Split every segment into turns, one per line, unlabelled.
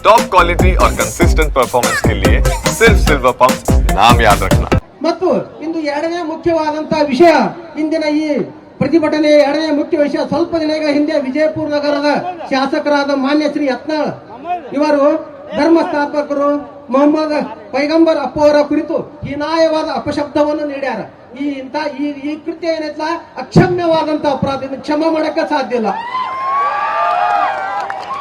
Top quality और consistent performance के लिए सिर्फ सिल्वर पंप नाम याद रखना
ಮತ್ತು ಇಂದು ಎರಡನೇ ಮುಖ್ಯವಾದಂತಹ ವಿಷಯ ಇಂದಿನ ಈ ಪ್ರತಿಭಟನೆ ಎರಡನೇ ಮುಖ್ಯ ವಿಷಯ ಸ್ವಲ್ಪ ದಿನಗಳ ಹಿಂದೆ ವಿಜಯಪುರ ನಗರದ ಶಾಸಕರಾದ ಮಾನ್ಯ ಶ್ರೀ ಯತ್ನಾಳ್ ಇವರು ಧರ್ಮಸ್ಥಾಪಕರು ಮೊಹಮ್ಮದ್ ಪೈಗಂಬರ್ ಅಪ್ಪ ಅವರ ಕುರಿತು ಹೀನಾಯವಾದ ಅಪಶಬ್ದವನ್ನು ನೀಡ್ಯಾರ ಈ ಇಂತ ಈ ಈ ಕೃತ್ಯ ಏನೈತಲ್ಲ ಅಕ್ಷಮ್ಯವಾದಂತ ಅಪರಾಧ ಇದನ್ನ ಕ್ಷಮ ಮಾಡಕ್ಕೆ ಸಾಧ್ಯ ಇಲ್ಲ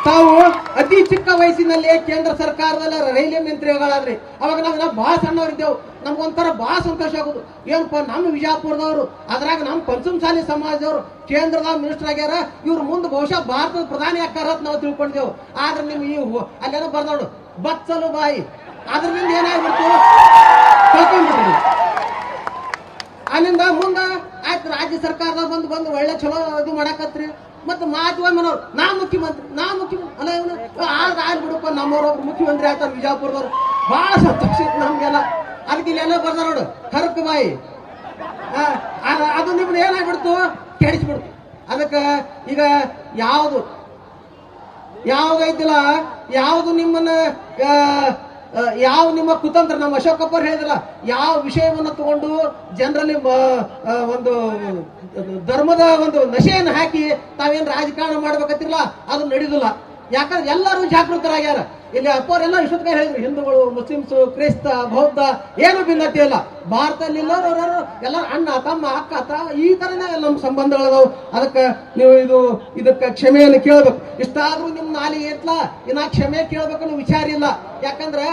ತಾವು ಅತಿ ಚಿಕ್ಕ ವಯಸ್ಸಿನಲ್ಲಿ ಕೇಂದ್ರ ಸರ್ಕಾರದಲ್ಲಿ ರೈಲ್ವೆ ಮಂತ್ರಿಗಳಾದ್ರಿ. ಅವಾಗ ನಾವು ಬಹಳ ಸಣ್ಣವರಿದ್ದೆವು. ನಮ್ಗೊಂಥರ ಬಹಳ ಸಂತೋಷ ಆಗೋದು. ಏನಪ್ಪ, ನಮ್ಮ ವಿಜಯಪುರದವರು ಅದ್ರಾಗ ನಮ್ಮ ಪಂಚಮಸಾಲಿ ಸಮಾಜದವರು, ಕೇಂದ್ರದ ಮಿನಿಸ್ಟರ್ ಆಗ್ಯಾರ, ಇವ್ರ ಮುಂದೆ ಬಹುಶಃ ಭಾರತದ ಪ್ರಧಾನಿ ಅಂತ ನಾವು ತಿಳ್ಕೊಂಡಿದ್ದೆವು ಆದ್ರೆ ನಿಮ್ಗೆ ಈ ಅಲ್ಲೇನೋ ಬರ್ದೋಡು ಬಚ್ಚಲು ಬಾಯಿ. ಅದ್ರಿಂದ ಏನಾಗ್ಬಿಡ್ತು? ಅಲ್ಲಿಂದ ಮುಂದ ಆಯ್ತು, ರಾಜ್ಯ ಸರ್ಕಾರದ ಬಂದು ಬಂದು ಒಳ್ಳೆ ಚಲೋ ಇದು ಮಾಡಾಕತ್ರಿ. ಮತ್ತೆ ಮಾಧ್ಯವನ್ನವ್ರು ನಾ ಮುಖ್ಯಮಂತ್ರಿ ನಾ ಮುಖ್ಯಮಂತ್ರಿ ಅಲ್ಲ, ಇವನು ಆದ್ರೆ ಬಿಡಪ್ಪ ನಮ್ಮವ್ರೊಬ್ರು ಮುಖ್ಯಮಂತ್ರಿ ಆಯ್ತಾರ ವಿಜಯಪುರದವ್ರು ಬಹಳ ಸಂತೋಷ ನಮ್ಗೆಲ್ಲ. ಅದಕ್ಕೆ ಇಲ್ಲಿ ಏನೋ ಬರ್ದ ನೋಡು ಕರಕ್ ಬಾಯಿ ಅದ- ನಿಮ್ದು ಏನಾಗ್ಬಿಡ್ತು? ಕೆಡಿಸ್ಬಿಡ್ತು. ಅದಕ್ಕೆ ಈಗ ಯಾವುದು? ಯಾವ್ದೈತಿಲ್ಲ ಯಾವುದು ನಿಮ್ಮನ್ನ ಯಾವ ನಿಮ್ಮ ಕುತಂತ್ರ, ನಮ್ಮ ಅಶೋಕಪ್ಪರು ಹೇಳಿದ್ರ ಯಾವ ವಿಷಯವನ್ನು ತಗೊಂಡು ಜನರಲ್ಲಿ ಒಂದು, ಧರ್ಮದ ಒಂದು ನಶೆಯನ್ನು ಹಾಕಿ ತಾವೇನು ರಾಜಕಾರಣ ಮಾಡ್ಬೇಕಂತಿರಲ್ಲ, ಅದು ನಡೆದಿಲ್ಲ. ಯಾಕಂದ್ರೆ ಎಲ್ಲರೂ ಜಾಗೃತರಾಗ್ಯಾರ. ಇಲ್ಲಿ ಅಪ್ಪವರೆಲ್ಲ ಕೈ ಹೇಳಿದ್ರು, ಹಿಂದೂಗಳು, ಮುಸ್ಲಿಮ್ಸ್, ಕ್ರೈಸ್ತ, ಬೌದ್ಧ, ಏನು ಭಿನ್ನತೆ ಇಲ್ಲ. ಭಾರತದಲ್ಲಿ ಎಲ್ಲರೂ ಅಣ್ಣ, ತಮ್ಮ, ಅಕ್ಕ, ತ, ಈ ತರನೇ ನಮ್ಮ ಸಂಬಂಧಗಳದಾವು. ಅದಕ್ಕೆ ನೀವು ಇದು, ಇದಕ್ಕೆ ಕ್ಷಮೆಯನ್ನು ಕೇಳ್ಬೇಕು. ಇಷ್ಟಾದ್ರೂ ನಿಮ್ಮ ನಾಲಿ ಏತ್ಲ ಇನ್ನ ಕ್ಷಮೆ ನೀವು ವಿಚಾರ ಇಲ್ಲ. ಯಾಕಂದ್ರೆ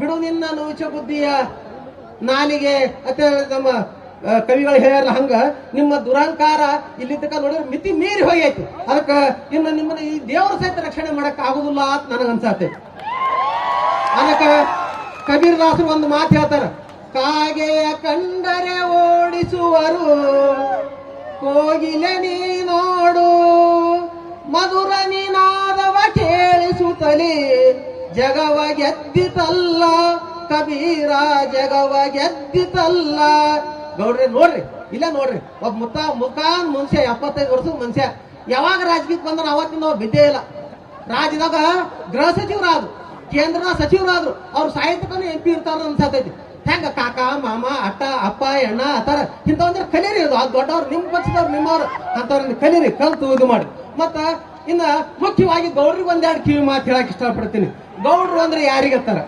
ಬಿಡು ನಿನ್ನ ನೋಚ ಬುದ್ಧಿಯ ನಾಲಿಗೆ ಅಥವಾ ನಮ್ಮ ಕವಿಗಳು ಹೇಳ್ಯಾರಲ್ಲ ಹಂಗ, ನಿಮ್ಮ ದುರಂಕಾರ ಇಲ್ಲಿ ತನಕ ನೋಡಿದ್ರೆ ಮಿತಿ ಮೀರಿ ಹೋಗೈತಿ ಅದಕ್ಕೆ ಇನ್ನು ನಿಮ್ಮನ್ನ ಈ ದೇವರ ಸಹಿತ ರಕ್ಷಣೆ ಮಾಡಕ್ ಆಗುದಿಲ್ಲ ಅಂತ ನನಗ ಅದಕ್ಕೆ ಕಬೀರ್ ದಾಸರು ಒಂದು ಮಾತು ಹೇಳ್ತಾರ, ಕಾಗೆಯ ಕಂಡರೆ ಓಡಿಸುವರು, ಕೋಗಿಲೆ ನೀ ನೋಡು, ಮಧುರ ನಿನಾದವ ಕೇಳಿಸುತ್ತಲೇ, ಜಗವ ಗೆದ್ದಿತಲ್ಲ, ಕಬೀರ ಜಗವ ಗೆದ್ದಿತಲ್ಲ ಗೌಡ್ರಿ ನೋಡ್ರಿ, ಇಲ್ಲ ನೋಡ್ರಿ. ಒಬ್ಬ ಮುತ್ತ, ಮುಖಾನ್ ಮನುಷ್ಯ, ಎಪ್ಪತ್ತೈದು ವರ್ಷದ ಮನುಷ್ಯ. ಯಾವಾಗ ರಾಜಕೀಯಕ್ಕೆ ಬಂದ್ರೆ ಅವತ್ತಿನ ನಾವು ಬಿದ್ದೇ ಇಲ್ಲ. ರಾಜ್ಯದಾಗ ಗೃಹ ಸಚಿವರಾದ್ರು, ಕೇಂದ್ರದ ಸಚಿವರಾದ್ರು. ಅವ್ರ ಸಾಹಿತ್ಯಕ್ಕೂ ಎಂ ಪಿ ಇರ್ತಾರ ಅನ್ಸತೈತಿ. ಹೆಂಗ ಕಾಕ, ಮಾಮ, ಅಟ್ಟ, ಅಪ್ಪ ಎಣ್ಣ ಆತರ ಇಂಥವಂದ್ರೆ ಕಲೀರಿ ಅದು ಅದು ದೊಡ್ಡವ್ರು ನಿಮ್ ಪಕ್ಷದವ್ರು, ನಿಮ್ಮವ್ರು ಅಂತವ್ರನ್ನ ಕಲೀರಿ, ಕಲ್ತು ಇದು ಮಾಡಿ. ಮತ್ತ ಇನ್ನ ಮುಖ್ಯವಾಗಿ ಗೌಡ್ರಿಗೆ ಒಂದೆರಡು ಕಿವಿ ಮಾತು ಹೇಳಕ್ ಇಷ್ಟಪಡ್ತೀನಿ. ಗೌಡ್ರು ಅಂದ್ರೆ ಯಾರಿಗತ್ತಾರ?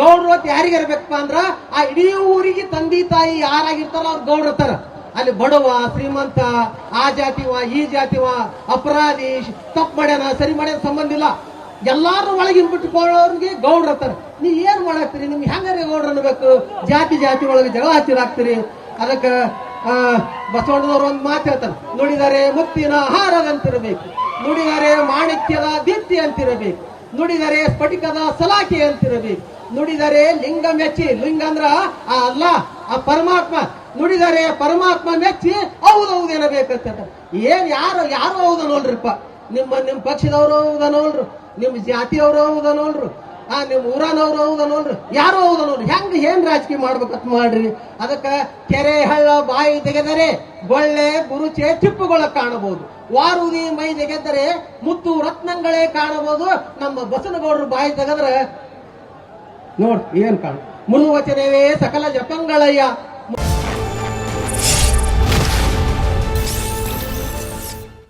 ಗೌಡ್ರು ಅಂತ ಯಾರಿಗೆ ಇರ್ಬೇಕಪ್ಪ ಅಂದ್ರ ಆ ಇಡೀ ಊರಿಗೆ ತಂದೆ ತಾಯಿ ಯಾರಾಗಿರ್ತಾರೋ ಅವ್ರು ಗೌಡ್ರು ಇರ್ತಾರ ಅಲ್ಲಿ ಬಡವ, ಶ್ರೀಮಂತ, ಆ ಜಾತಿವ ಈ ಜಾತಿವ ಅಪರಾಧಿ, ತಪ್ಪು ಮಾಡ್ಯಾನ, ಸರಿ ಮಾಡ್ಯಾನ ಸಂಬಂಧ ಇಲ್ಲ. ಎಲ್ಲಾರು ಒಳಗೆ ಬಿಟ್ಟುಕೊಳ್ಳೋರ್ಗೆ ಗೌಡ್ರು ತರ ನೀ ಏನ್ ಮಾಡಾಕ್ತೀರಿ? ನಿಮ್ಗೆ ಹೆಂಗಾರೆ ಗೌಡ್ರು ಅನ್ಬೇಕು? ಜಾತಿ ಜಾತಿ ಒಳಗೆ ಜಗಳ ಹಚ್ಚಿರಾಕ್ತೀರಿ ಅದಕ್ಕ ಬಸವಣ್ಣನವ್ರು ಒಂದು ಮಾತು ಹೇಳ್ತಾರೆ ನುಡಿದರೆ ಮುತ್ತಿನ ಹಾರದಂತಿರಬೇಕು. ನುಡಿದರೆ ಮಾಣಿಕ್ಯದ ದೀಪ್ತಿ ಅಂತಿರಬೇಕು ನುಡಿದರೆ ಸ್ಫಟಿಕದ ಸಲಾಖೆ ಅಂತಿರಬೇಕು ನುಡಿದರೆ ಲಿಂಗ ಮೆಚ್ಚಿ, ಲಿಂಗ ಅಂದ್ರ ಆ ಅಲ್ಲ, ಆ ಪರಮಾತ್ಮ. ನುಡಿದರೆ ಪರಮಾತ್ಮ ಮೆಚ್ಚಿ ಹೌದೌದು ಏನಬೇಕಂತ ಏನ್ ಯಾರು ಯಾರು ಹೌದ ನೋಡ್ರಿಪ್ಪ ನಿಮ್ಮ ನಿಮ್ಮ ಪಕ್ಷದವರು ಹೌದ ನೋಡ್ರು ನಿಮ್ ಜಾತಿಯವರು ಹೌದ ನೋಡ್ರು ಆ ನಿಮ್ ಊರನವ್ರು ಹೌದ ನೋಡ್ರಿ ಯಾರು ಹೌದ ನೋಡ್ರಿ ಹೆಂಗ್, ಏನ್ ರಾಜಕೀಯ ಮಾಡ್ಬೇಕಂತ ಮಾಡ್ರಿ? ಅದಕ್ಕ ಕೆರೆ, ಹಳ್ಳ, ಬಾಯಿ ತೆಗೆದರೆ ಗೊಳ್ಳೆ, ಗುರುಚೆ ಚಿಪ್ಪುಗಳ ಕಾಣಬಹುದು. ವಾರುದಿ ಮೈ ತೆಗೆದರೆ ಮುತ್ತು ರತ್ನಗಳೇ ಕಾಣಬಹುದು. ನಮ್ಮ ಬಸನಗೌಡರು ಬಾಯಿ ತೆಗೆದ್ರೆ ನೋಡ್ ಏನ್ ಕಾಣ ಮುನ್ವಚನವೇ ಸಕಲ ಜಪಂಗಳಯ್ಯ.